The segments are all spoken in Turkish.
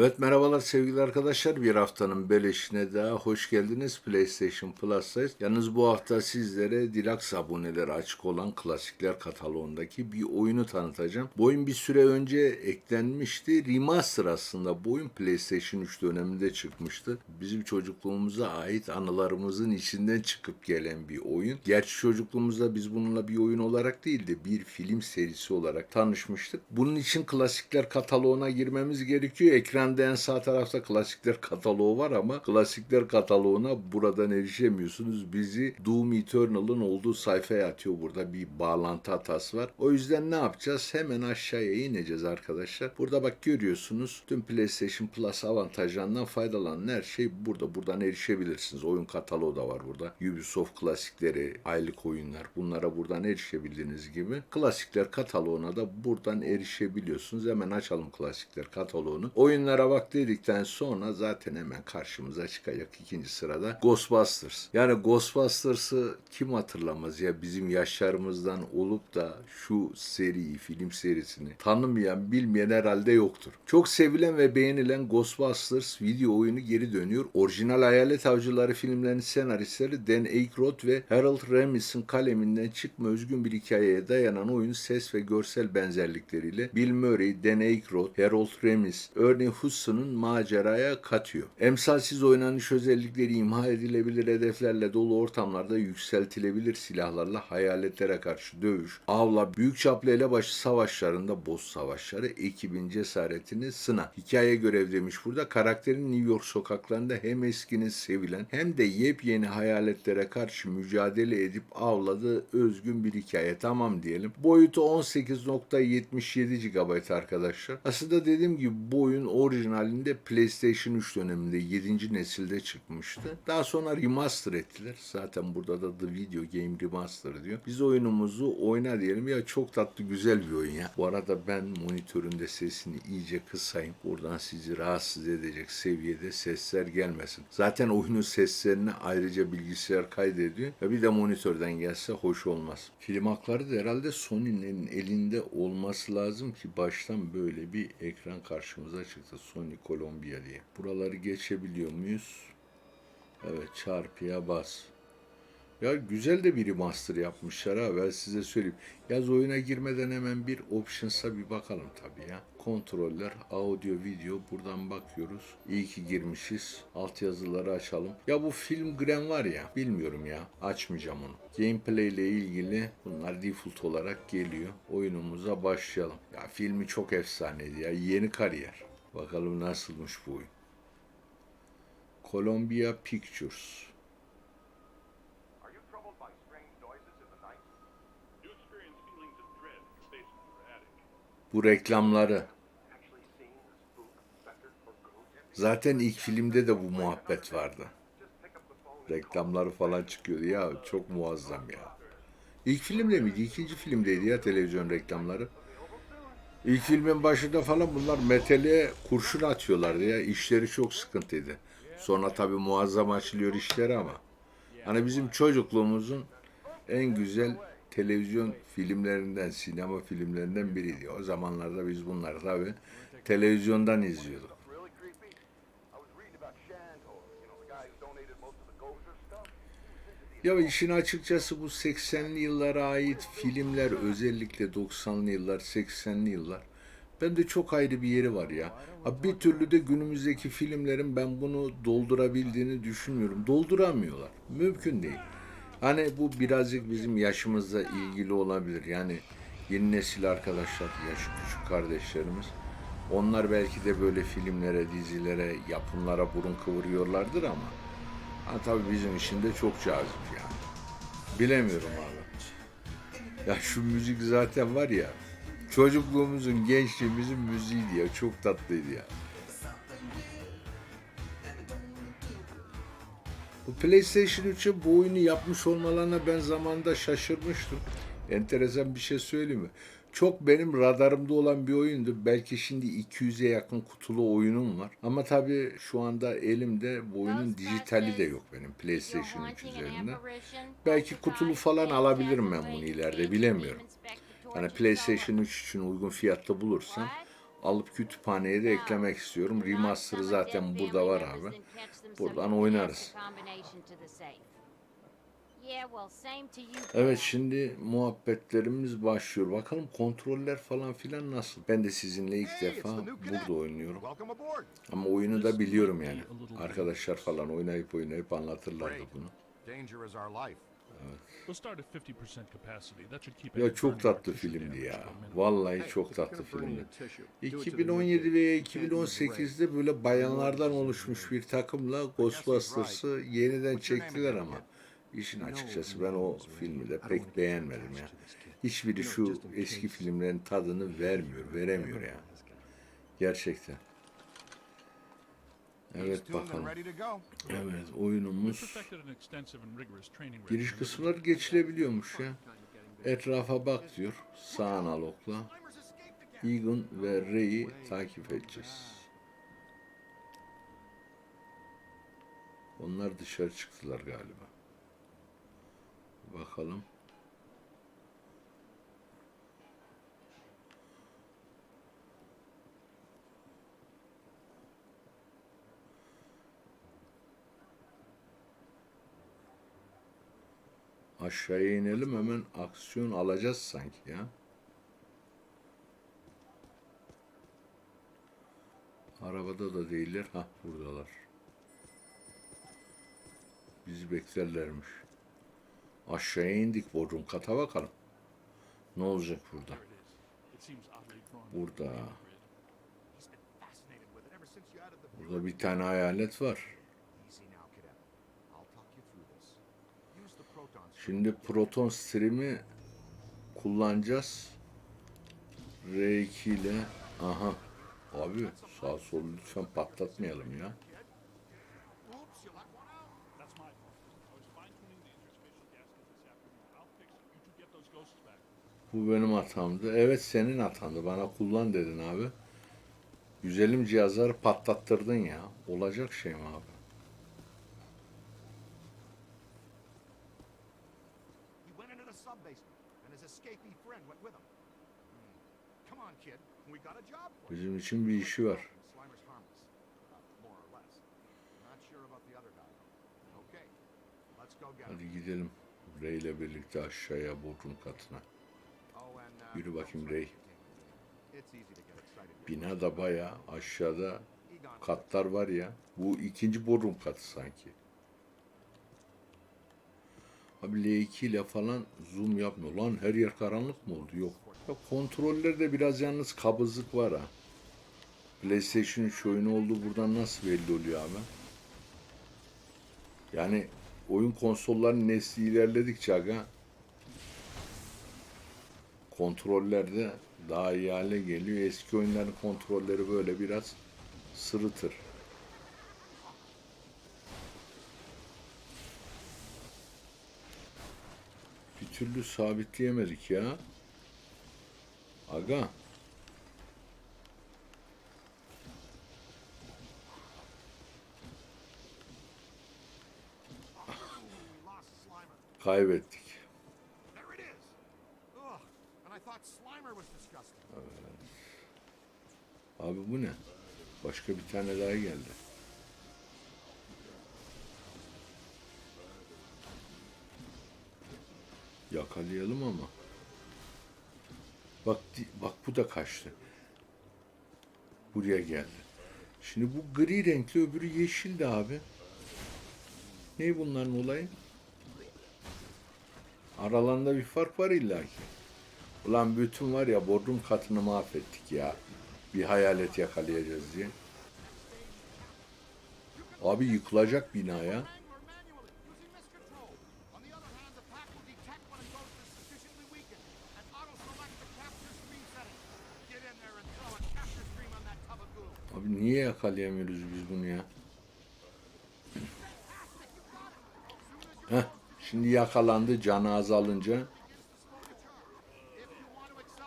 Evet merhabalar sevgili arkadaşlar. Bir haftanın beleşine daha hoş geldiniz PlayStation Plus'tayız. Yalnız bu hafta sizlere Deluxe aboneleri açık olan klasikler kataloğundaki bir oyunu tanıtacağım. Bu oyun bir süre önce eklenmişti. Remaster aslında bu oyun PlayStation 3 döneminde çıkmıştı. Bizim çocukluğumuza ait anılarımızın içinden çıkıp gelen bir oyun. Gerçi çocukluğumuzda biz bununla bir oyun olarak değil de bir film serisi olarak tanışmıştık. Bunun için klasikler kataloğuna girmemiz gerekiyor. Ekranda en sağ tarafta klasikler kataloğu var ama klasikler kataloğuna buradan erişemiyorsunuz. Bizi Doom Eternal'ın olduğu sayfaya atıyor. Burada bir bağlantı hatası var. O yüzden ne yapacağız? Hemen aşağıya ineceğiz arkadaşlar. Burada bak görüyorsunuz. Tüm PlayStation Plus avantajlarından faydalanan her şey burada. Buradan erişebilirsiniz. Oyun kataloğu da var burada. Ubisoft klasikleri, aylık oyunlar. Bunlara buradan erişebildiğiniz gibi. Klasikler kataloğuna da buradan erişebiliyorsunuz. Hemen açalım klasikler kataloğunu. Oyunlara bak dedikten sonra zaten hemen karşımıza çıkacak ikinci sırada Ghostbusters. Yani Ghostbusters'ı kim hatırlamaz ya bizim yaşlarımızdan olup da şu seriyi, film serisini tanımayan, bilmeyen herhalde yoktur. Çok sevilen ve beğenilen Ghostbusters video oyunu geri dönüyor. Orijinal Hayalet Avcıları filmlerinin senaristleri Dan Aykroyd ve Harold Ramis'in kaleminden çıkma özgün bir hikayeye dayanan oyun ses ve görsel benzerlikleriyle Bill Murray, Dan Aykroyd, Harold Ramis, Ernie Hudson'un maceraya katıyor. Emsalsiz oynanış özellikleri imha edilebilir hedeflerle dolu ortamlarda yükseltilebilir silahlarla hayaletlere karşı dövüş, avla, büyük çaplı elebaşı savaşlarında boss savaşları ekibin cesaretini sına. Hikaye görev demiş burada. Karakterin New York sokaklarında hem eskinin sevilen hem de yepyeni hayaletlere karşı mücadele edip avladığı özgün bir hikaye. Tamam diyelim. Boyutu 18.77 GB arkadaşlar. Aslında dediğim gibi bu oyun orijinalinde PlayStation 3 döneminde 7. nesilde çıkmıştı. Daha sonra remaster ettiler. Zaten burada da The Video Game Remaster diyor. Biz oyunumuzu oyna diyelim. Ya çok tatlı güzel bir oyun ya. Bu arada ben monitöründe sesini iyice kısayım. Buradan sizi rahatsız edecek seviyede sesler gelmesin. Zaten oyunun seslerini ayrıca bilgisayar kaydediyor. Ya bir de monitörden gelse hoş olmaz. Film hakları da herhalde Sony'nin elinde olması lazım ki baştan böyle bir ekran karşımıza çıktı. Sony Columbia diye. Buraları geçebiliyor muyuz? Evet çarpıya bas. Ya güzel de bir remaster yapmışlar ha ben size söyleyeyim. Yaz oyuna girmeden hemen bir options'a bir bakalım tabii ya. Kontroller, audio, video buradan bakıyoruz. İyi ki girmişiz. Altyazıları açalım. Ya bu film Gren var ya bilmiyorum ya. Açmayacağım onu. Gameplay ile ilgili bunlar default olarak geliyor. Oyunumuza başlayalım. Ya filmi çok efsaneydi ya. Yeni kariyer. Bakalım nasılmış bu oyun. Columbia Pictures. Bu reklamları. Zaten ilk filmde de bu muhabbet vardı. Reklamları falan çıkıyordu ya çok muazzam ya. İlk filmde miydi? İkinci filmdeydi ya televizyon reklamları. İlk filmin başında falan bunlar metale kurşun atıyorlardı ya. İşleri çok sıkıntıydı. Sonra tabii muazzam açılıyor işleri ama. Hani bizim çocukluğumuzun en güzel televizyon filmlerinden, sinema filmlerinden biriydi. O zamanlarda biz bunları tabii televizyondan izliyorduk. Ya işin açıkçası bu 80'li yıllara ait filmler özellikle 90'lı yıllar, 80'li yıllar bende çok ayrı bir yeri var ya. Ha bir türlü de günümüzdeki filmlerin ben bunu doldurabildiğini düşünmüyorum. Dolduramıyorlar. Mümkün değil. Hani bu birazcık bizim yaşımızla ilgili olabilir. Yani yeni nesil arkadaşlar, yaşı küçük kardeşlerimiz. Onlar belki de böyle filmlere, dizilere, yapımlara burun kıvırıyorlardır ama Ha tabii bizim için de çok cazip yani. Bilemiyorum abi. Ya şu müzik zaten var ya. Çocukluğumuzun, gençliğimizin müziğiydi ya. Çok tatlıydı ya. Bu PlayStation 3'e bu oyunu yapmış olmalarına ben zamanında şaşırmıştım. Enteresan bir şey söyleyeyim mi? Çok benim radarımda olan bir oyundu. Belki şimdi 200'e yakın kutulu oyunum var. Ama tabii şu anda elimde bu oyunun dijitali de yok benim PlayStation 3 üzerinde. Belki kutulu falan alabilirim ben bunu ileride bilemiyorum. Hani PlayStation 3 için uygun fiyatta bulursam alıp kütüphaneye de eklemek istiyorum. Remaster'ı zaten burada var abi. Buradan oynarız. Evet şimdi muhabbetlerimiz başlıyor. Bakalım kontroller falan filan nasıl? Ben de sizinle ilk defa burada oynuyorum. Ama oyunu da biliyorum yani. Arkadaşlar falan oynayıp oynayıp anlatırlardı bunu. Danger is our life. We'll start at 50% capacity. That should keep Ya çok tatlı filmdi ya. Vallahi çok tatlı filmdi. 2017 veya 2018'de böyle bayanlardan oluşmuş bir takımla Ghostbusters'ı yeniden çektiler ama işin açıkçası ben o filmi de pek beğenmedim ya. Hiçbiri şu eski filmlerin tadını vermiyor, veremiyor ya. Gerçekten. Evet bakalım. Evet oyunumuz giriş kısımları geçilebiliyormuş ya. Etrafa bak diyor. Sağ analogla. Egan ve Ray'i takip edeceğiz. Onlar dışarı çıktılar galiba. Bakalım. Aşağıya inelim hemen aksiyon alacağız sanki ya. Arabada da değiller. Hah buradalar. Bizi beklerlermiş. Aşağıya indik Bodrum kata bakalım. Ne olacak burada? Burada. Burada bir tane hayalet var. Şimdi proton stream'i kullanacağız. R2 ile aha abi sağ sol lütfen patlatmayalım ya. Bu benim hatamdı. Evet senin hatandı. Bana kullan dedin abi. Güzelim cihazları patlattırdın ya. Olacak şey mi abi? Hmm. Bizim için bir işi var. Uh. Hadi gidelim. Ray ile birlikte aşağıya bodrum katına. To get excited. Bina da bayağı aşağıda katlar var ya. Bu ikinci bodrum katı sanki. Abi L2 ile falan zoom yapmıyor. Lan her yer karanlık mı oldu? Yok. Kontrollerde biraz yalnız kabızlık var ha. PlayStation 3 oyunu olduğu buradan nasıl belli oluyor abi? Yani oyun konsollarının nesli ilerledikçe aga kontrollerde daha iyi hale geliyor. Eski oyunların kontrolleri böyle biraz sırıtır. Bir türlü sabitleyemedik ya. Aga. Kaybettik. Abi bu ne? Başka bir tane daha geldi. Yakalayalım ama. Bak bak bu da kaçtı. Buraya geldi. Şimdi bu gri renkli öbürü yeşildi abi. Ne bunların olayı? Aralarında bir fark var illaki. Ulan bütün var ya bodrum katını mahvettik ya. Bir hayalet yakalayacağız diye. Abi yıkılacak bina ya. Manual manually, using miscontrol. On the other hand, the pack will detect when a ghost is sufficiently weakened and auto-select the capture stream setting. Get in there and throw a capture stream on that tub of goo. Abi niye yakalayamıyoruz biz bunu ya? Heh, şimdi yakalandı canı azalınca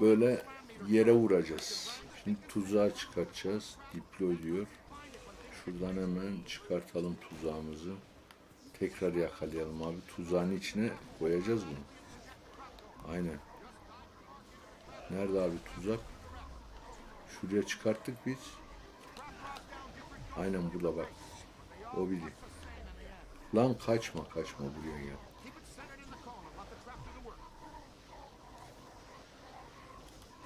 böyle yere vuracağız. Şimdi tuzağa çıkartacağız. Deploy diyor. Şuradan hemen çıkartalım tuzağımızı. Tekrar yakalayalım abi. Tuzağın içine koyacağız bunu. Aynen. Nerede abi tuzak? Şuraya çıkarttık biz. Aynen burada bak. O biri. Lan kaçma kaçma buraya gel.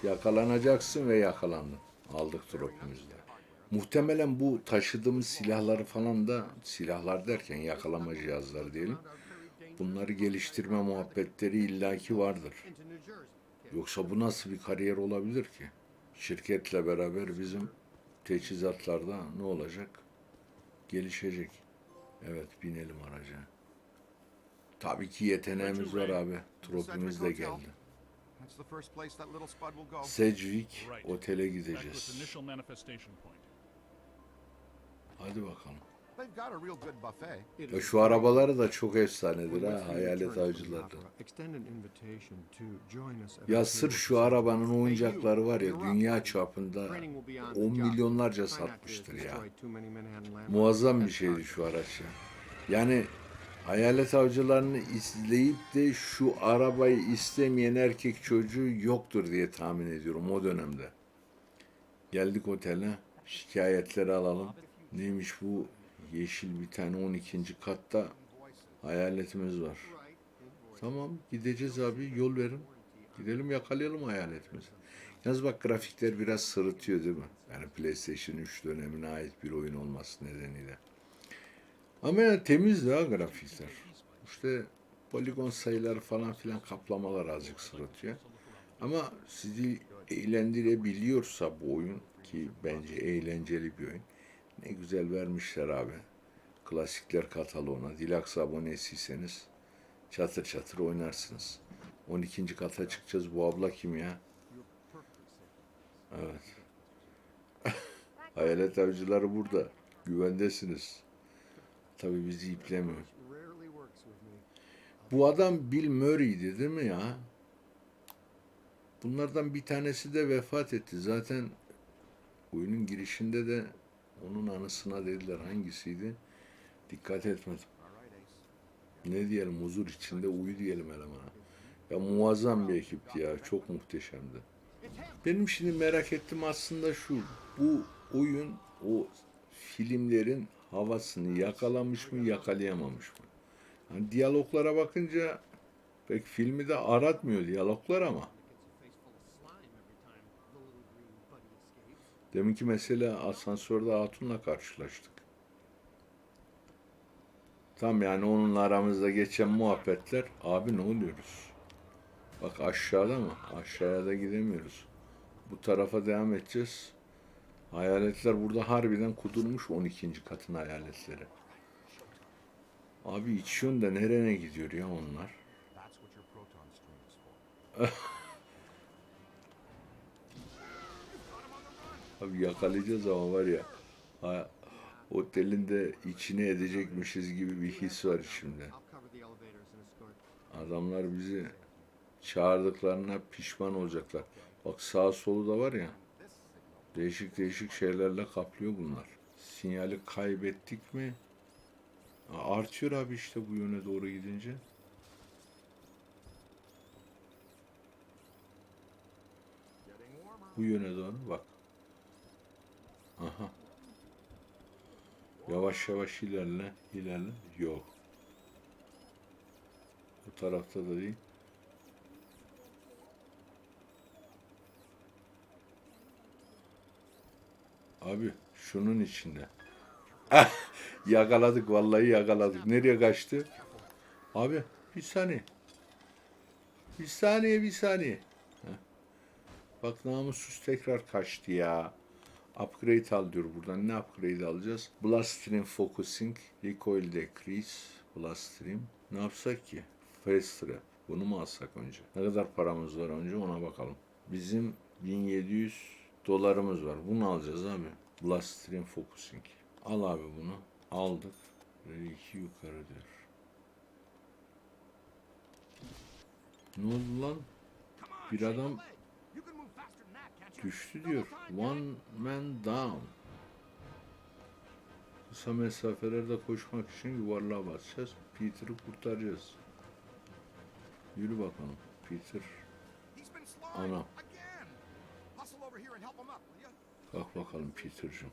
Yakalanacaksın ve yakalandın. Aldık tropumuzu da. Muhtemelen bu taşıdığımız silahları falan da silahlar derken yakalama cihazları diyelim. Bunları geliştirme muhabbetleri illaki vardır. Yoksa bu nasıl bir kariyer olabilir ki? Şirketle beraber bizim teçhizatlarda ne olacak? Gelişecek. Evet binelim araca. Tabii ki yeteneğimiz var abi. Tropimiz de geldi. That's the first place that little spud will go. Sedgwick otele gideceğiz. Hadi bakalım. They've got a real good buffet. Ya şu arabaları da çok efsanedir ha hayalet avcılarda. Ya sırf şu arabanın oyuncakları var ya dünya çapında 10 milyonlarca satmıştır ya. Muazzam bir şeydi şu araç ya. Yani hayalet avcılarını izleyip de şu arabayı istemeyen erkek çocuğu yoktur diye tahmin ediyorum o dönemde. Geldik otele, şikayetleri alalım. Neymiş bu yeşil bir tane 12. katta hayaletimiz var. Tamam gideceğiz abi yol verin. Gidelim yakalayalım hayaletimizi. Yalnız bak grafikler biraz sırıtıyor değil mi? Yani PlayStation 3 dönemine ait bir oyun olması nedeniyle. Ama yani temiz daha grafikler. İşte poligon sayıları falan filan kaplamalar azıcık sırıtıyor. Ama sizi eğlendirebiliyorsa bu oyun ki bence eğlenceli bir oyun. Ne güzel vermişler abi. Klasikler kataloğuna. Deluxe abonesiyseniz çatır çatır oynarsınız. 12. kata çıkacağız. Bu abla kim ya? Evet. Hayalet avcıları burada. Güvendesiniz. Tabii bizi iplemiyor. Bu adam Bill Murray'di değil mi ya? Bunlardan bir tanesi de vefat etti. Zaten oyunun girişinde de onun anısına dediler hangisiydi? Dikkat etmedim. Ne diyelim huzur içinde uyu diyelim elemana. Ya muazzam bir ekipti ya. Çok muhteşemdi. Benim şimdi merak ettim aslında şu. Bu oyun o filmlerin havasını yakalamış mı yakalayamamış mı? Hani diyaloglara bakınca pek filmi de aratmıyor diyaloglar ama. Deminki mesela asansörde Hatun'la karşılaştık. Tam yani onunla aramızda geçen muhabbetler. Abi ne oluyoruz? Bak aşağıda mı? Aşağıya da gidemiyoruz. Bu tarafa devam edeceğiz. Hayaletler burada harbiden kudurmuş 12. katın hayaletleri. Abi içiyorsun da nereye gidiyor ya onlar? Abi yakalayacağız ama var ya. Ha, otelin de içine edecekmişiz gibi bir his var şimdi. Adamlar bizi çağırdıklarına pişman olacaklar. Bak sağ solu da var ya. Değişik değişik şeylerle kaplıyor bunlar. Sinyali kaybettik mi? Artıyor abi işte bu yöne doğru gidince. Bu yöne doğru bak. Aha. Yavaş yavaş ilerle, ilerle. Yok. Bu tarafta da değil. Abi şunun içinde. Yakaladık vallahi yakaladık. Nereye kaçtı? Abi bir saniye. Bir saniye bir saniye. Heh. Bak namussuz tekrar kaçtı ya. Upgrade al diyor buradan. Ne upgrade alacağız? Blast Stream Focusing, Recoil Decrease, Blast. Ne yapsak ki? Fast Trap. Bunu mu alsak önce? Ne kadar paramız var önce ona bakalım. Bizim 1700 dolarımız var. Bunu alacağız abi. Blast Stream Focusing. Al abi bunu. Böyle iki yukarı diyor. Ne oldu lan? Bir adam? Düştü diyor. One man down. Kısa mesafelerde koşmak için yuvarlığa basacağız. Peter'ı kurtaracağız. Yürü bakalım. Peter. He's Bak bakalım Peter'cığım.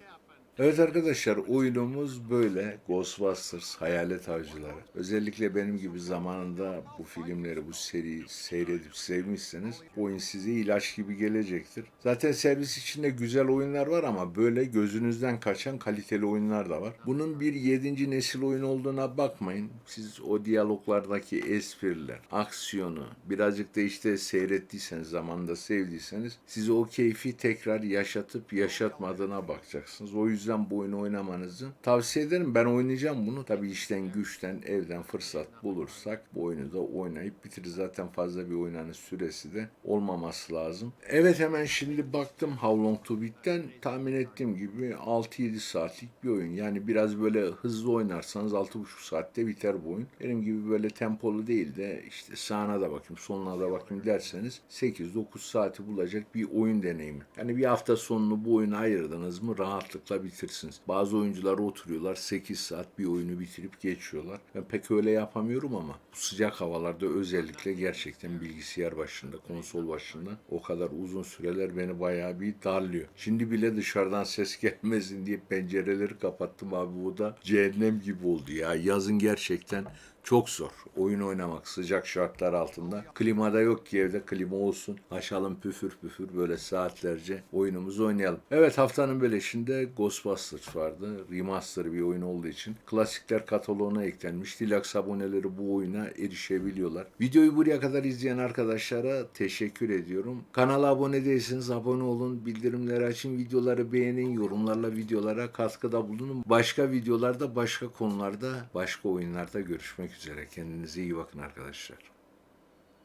Evet arkadaşlar oyunumuz böyle Ghostbusters Hayalet Avcıları. Özellikle benim gibi zamanında bu filmleri bu seriyi seyredip sevmişseniz oyun size ilaç gibi gelecektir. Zaten servis içinde güzel oyunlar var ama böyle gözünüzden kaçan kaliteli oyunlar da var. Bunun bir 7. nesil oyun olduğuna bakmayın. Siz o diyaloglardaki espriler, aksiyonu birazcık da işte seyrettiyseniz zamanında sevdiyseniz size o keyfi tekrar yaşatıp yaşatmadığına bakacaksınız. O yüzden bu oyunu oynamanızı tavsiye ederim. Ben oynayacağım bunu. Tabii işten güçten evden fırsat bulursak bu oyunu da oynayıp bitiririz. Zaten fazla bir oynanın süresi de olmaması lazım. Evet hemen şimdi baktım How Long To Beat'ten tahmin ettiğim gibi 6-7 saatlik bir oyun. Yani biraz böyle hızlı oynarsanız 6,5 saatte biter bu oyun. Benim gibi böyle tempolu değil de işte sağına da bakayım soluna da bakayım derseniz 8-9 saati bulacak bir oyun deneyimi. Yani bir hafta sonunu bu oyuna ayırdınız mı rahatlıkla bitirsiniz. Bazı oyuncular oturuyorlar 8 saat bir oyunu bitirip geçiyorlar. Ben pek öyle yapamıyorum ama bu sıcak havalarda özellikle gerçekten bilgisayar başında, konsol başında o kadar uzun süreler beni bayağı bir darlıyor. Şimdi bile dışarıdan ses gelmesin diye pencereleri kapattım abi bu da cehennem gibi oldu ya. Yazın gerçekten çok zor. Oyun oynamak sıcak şartlar altında. Klimada yok ki evde klima olsun. Açalım püfür püfür böyle saatlerce oyunumuzu oynayalım. Evet haftanın beleşinde Ghostbusters vardı. Remaster bir oyun olduğu için. Klasikler kataloğuna eklenmiş. Deluxe aboneleri bu oyuna erişebiliyorlar. Videoyu buraya kadar izleyen arkadaşlara teşekkür ediyorum. Kanala abone değilseniz abone olun. Bildirimleri açın. Videoları beğenin. Yorumlarla videolara katkıda bulunun. Başka videolarda, başka konularda, başka oyunlarda görüşmek üzere. Kendinize iyi bakın arkadaşlar.